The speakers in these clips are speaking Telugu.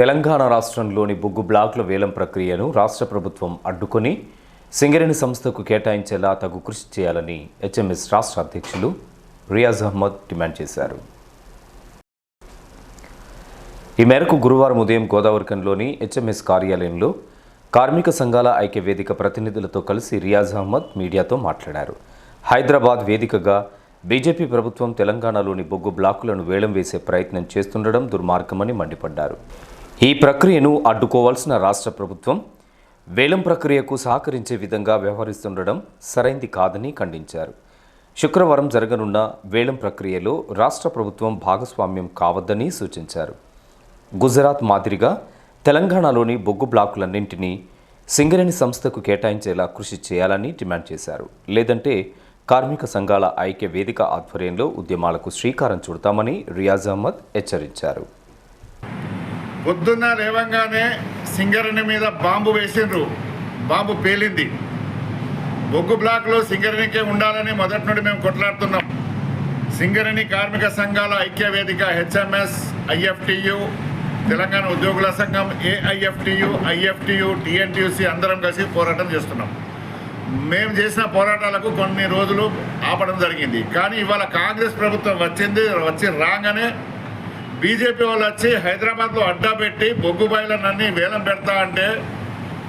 తెలంగాణ రాష్ట్రంలోని బొగ్గు బ్లాకుల వేలం ప్రక్రియను రాష్ట్ర ప్రభుత్వం అడ్డుకొని సింగరేణి సంస్థకు కేటాయించేలా తగు కృషి చేయాలని హెచ్ఎంఎస్ రాష్ట్ర అధ్యక్షులు రియాజ్ అహ్మద్ డిమాండ్ చేశారు. ఈ మేరకు గురువారం ఉదయం గోదావరికంలోని హెచ్ఎంఎస్ కార్యాలయంలో కార్మిక సంఘాల ఐక్య వేదిక ప్రతినిధులతో కలిసి రియాజ్ అహ్మద్ మీడియాతో మాట్లాడారు. హైదరాబాద్ వేదికగా బీజేపీ ప్రభుత్వం తెలంగాణలోని బొగ్గు బ్లాకులను వేలం వేసే ప్రయత్నం చేస్తుండడం దుర్మార్గమని మండిపడ్డారు. ఈ ప్రక్రియను అడ్డుకోవాల్సిన రాష్ట్ర ప్రభుత్వం వేలం ప్రక్రియకు సహకరించే విధంగా వ్యవహరిస్తుండడం సరైంది కాదని ఖండించారు. శుక్రవారం జరగనున్న వేలం ప్రక్రియలో రాష్ట్ర ప్రభుత్వం భాగస్వామ్యం కావద్దని సూచించారు. గుజరాత్ మాదిరిగా తెలంగాణలోని బొగ్గు బ్లాకులన్నింటినీ సింగరేణి సంస్థకు కేటాయించేలా కృషి చేయాలని డిమాండ్ చేశారు. లేదంటే కార్మిక సంఘాల ఐక్య వేదిక ఆధ్వర్యంలో ఉద్యమాలకు శ్రీకారం చుడతామని రియాజ్ అహ్మద్ హెచ్చరించారు. పొద్దున్న లేవంగానే సింగరణి మీద బాంబు వేసిండ్రు. బాంబు పేలింది. బొగ్గు బ్లాక్లో సింగరణికే ఉండాలని మొదటి నుండి మేము కొట్లాడుతున్నాం. సింగరణి కార్మిక సంఘాల ఐక్య వేదిక హెచ్ఎంఎస్ ఐఎఫ్టియు తెలంగాణ ఉద్యోగుల సంఘం ఏఐఎఫ్టియు ఐఎఫ్టియు టిఎన్టీయూసి అందరం కలిసి పోరాటం చేస్తున్నాం. మేము చేసిన పోరాటాలకు కొన్ని రోజులు ఆపడం జరిగింది. కానీ ఇవాళ కాంగ్రెస్ ప్రభుత్వం వచ్చింది వచ్చి రాగానే బీజేపీ వాళ్ళు వచ్చి హైదరాబాద్లో అడ్డా పెట్టి బొగ్గు బయలన్నీ వేలం పెడతా అంటే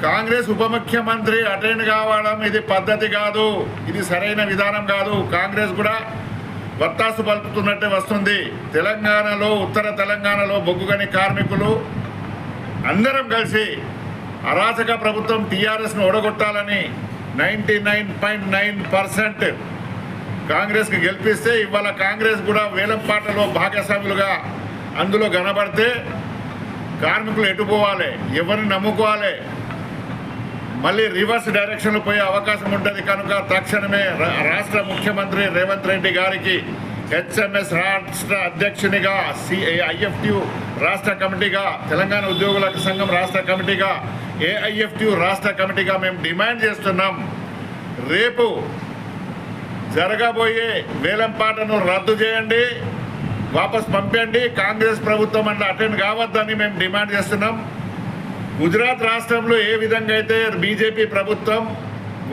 కాంగ్రెస్ ఉప ముఖ్యమంత్రి అటెండ్ కావడం ఇది పద్ధతి కాదు ఇది సరైన విధానం కాదు. కాంగ్రెస్ కూడా వత్తాసు పలుకుతున్నట్టే వస్తుంది. తెలంగాణలో ఉత్తర తెలంగాణలో బొగ్గుగని కార్మికులు అందరం కలిసి అరాచక ప్రభుత్వం టీఆర్ఎస్ను ఓడగొట్టాలని ninety nine point nine percent కాంగ్రెస్కి గెలిపిస్తే ఇవాళ కాంగ్రెస్ కూడా వేలంపాటలో భాగస్వాములుగా అందులో కనబడితే కార్మికులు ఎటుపోవాలి ఎవరిని నమ్ముకోవాలి? మళ్ళీ రివర్స్ డైరెక్షన్లో పోయే అవకాశం ఉంటుంది. కనుక తక్షణమే రా- రాష్ట్ర ముఖ్యమంత్రి రేవంత్ రెడ్డి గారికి హెచ్ఎంఎస్ రాష్ట్ర అధ్యక్షునిగా సిఐఎఫ్టియు రాష్ట్ర కమిటీగా తెలంగాణ ఉద్యోగుల సంఘం రాష్ట్ర కమిటీగా ఏఐఎఫ్టియు రాష్ట్ర కమిటీగా మేము డిమాండ్ చేస్తున్నాం. రేపు జరగబోయే వేలంపాటను రద్దు చేయండి. వాపస్ పంపండి కాంగ్రెస్ ప్రభుత్వం అన్న అటెండ్ కావద్దని మేము డిమాండ్ చేస్తున్నాం. గుజరాత్ రాష్ట్రంలో ఏ విధంగా అయితే బీజేపీ ప్రభుత్వం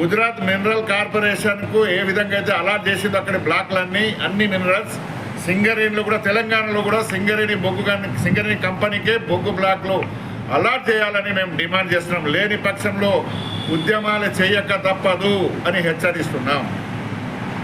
గుజరాత్ మినరల్ కార్పొరేషన్కు ఏ విధంగా అయితే అలాట్ చేసిందో అక్కడ బ్లాక్లన్నీ అన్ని మినరల్స్ సింగరేణిలో కూడా తెలంగాణలో కూడా సింగరేణి బొగ్గు సింగరేణి కంపెనీకే బొగ్గు బ్లాక్లు అలాట్ చేయాలని మేము డిమాండ్ చేస్తున్నాం. లేని పక్షంలో ఉద్యమాలు చేయక తప్పదు అని హెచ్చరిస్తున్నాం.